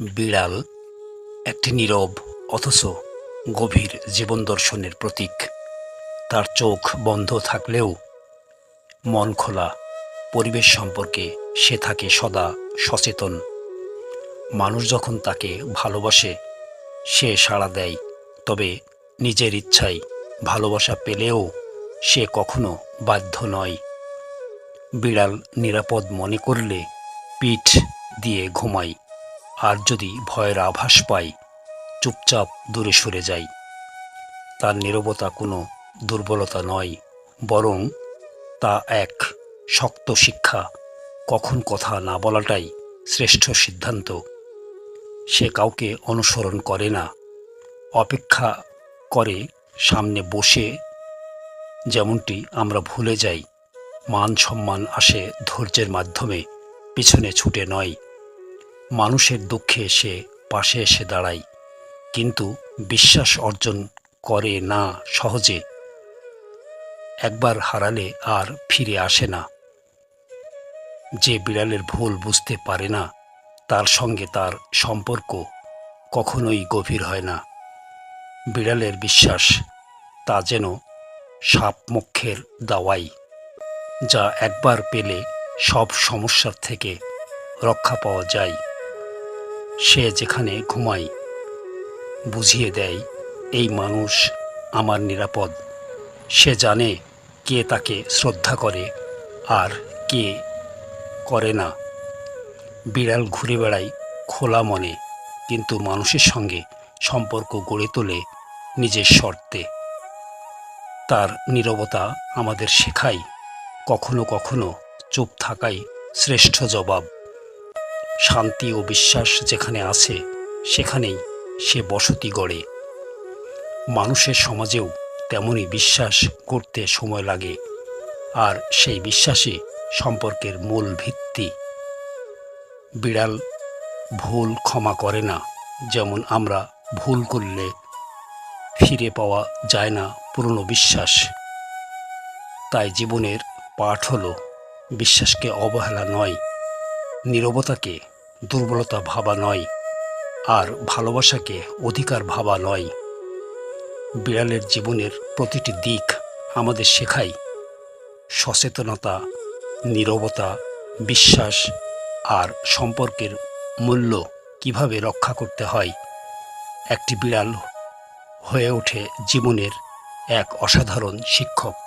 বিড়াল একটি নীরব, অথচ গভীর জীবন দর্শনের প্রতীক। তার চোখ বন্ধ থাকলেও মন খোলা, পরিবেশ সম্পর্কে সে থাকে সদা সচেতন। মানুষ যখন তাকে ভালোবাসে, সে সাড়া দেয়, তবে নিজের ইচ্ছায় ভালোবাসা পেলেও সে কখনো বাধ্য নয়। বিড়াল নিরাপদ মনে করলে পিঠ দিয়ে ঘুমায়। আর যদি ভয়ের আভাস পাই, চুপচাপ দূরে সরে যাই। তার নীরবতা কোনো দুর্বলতা নয়, বরং তা এক শক্ত শিক্ষা। কখন কথা না বলাটাই শ্রেষ্ঠ সিদ্ধান্ত। সে কাউকে অনুসরণ করে না, অপেক্ষা করে সামনে বসে। যেমনটি আমরা ভুলে যাই, মান সম্মান আসে ধৈর্যের মাধ্যমে, পিছনে ছুটে নয়। মানুষের দুঃখে সে পাশে এসে দাঁড়ায়, কিন্তু বিশ্বাস অর্জন করে না সহজে। একবার হারালে আর ফিরে আসে না। যে বিড়ালের ভুল বুঝতে পারে না, তার সঙ্গে তার সম্পর্ক কখনোই গভীর হয় না। বিড়ালের বিশ্বাস তা যেন সাপ মুখের দাওয়াই, যা একবার পেলে সব সমস্যার থেকে রক্ষা পাওয়া যায়। সে যেখানে ঘুমায়, বুঝিয়ে দেয়, এই মানুষ আমার নিরাপদ। সে জানে কে তাকে শ্রদ্ধা করে আর কে করে না। বিড়াল ঘুরে বেড়ায় খোলা মনে, কিন্তু মানুষের সঙ্গে সম্পর্ক গড়ে তোলে নিজের শর্তে। তার নীরবতা আমাদের শেখায়, কখনো কখনো চুপ থাকাই শ্রেষ্ঠ জবাব। শান্তি ও বিশ্বাস যেখানে আছে, সেখানেই সে বসতি গড়ে। মানুষের সমাজেও তেমনই বিশ্বাস করতে সময় লাগে, আর সেই বিশ্বাসই সম্পর্কের মূল ভিত্তি। বিড়াল ভুল ক্ষমা করে না, যেমন আমরা ভুল করলে ফিরে পাওয়া যায় না পুরনো বিশ্বাস। তাই জীবনের পাঠ হলো, বিশ্বাসকে অবহেলা নয় নীরবতাকে দুর্বলতা ভাবা নয়, আর ভালোবাসাকে অধিকার ভাবা নয়। বিড়ালের জীবনের প্রতিটি দিক আমাদের শেখায় সচেতনতা, নীরবতা, বিশ্বাস আর সম্পর্কের মূল্য কীভাবে রক্ষা করতে হয়। একটি বিড়াল হয়ে ওঠে জীবনের এক অসাধারণ শিক্ষক।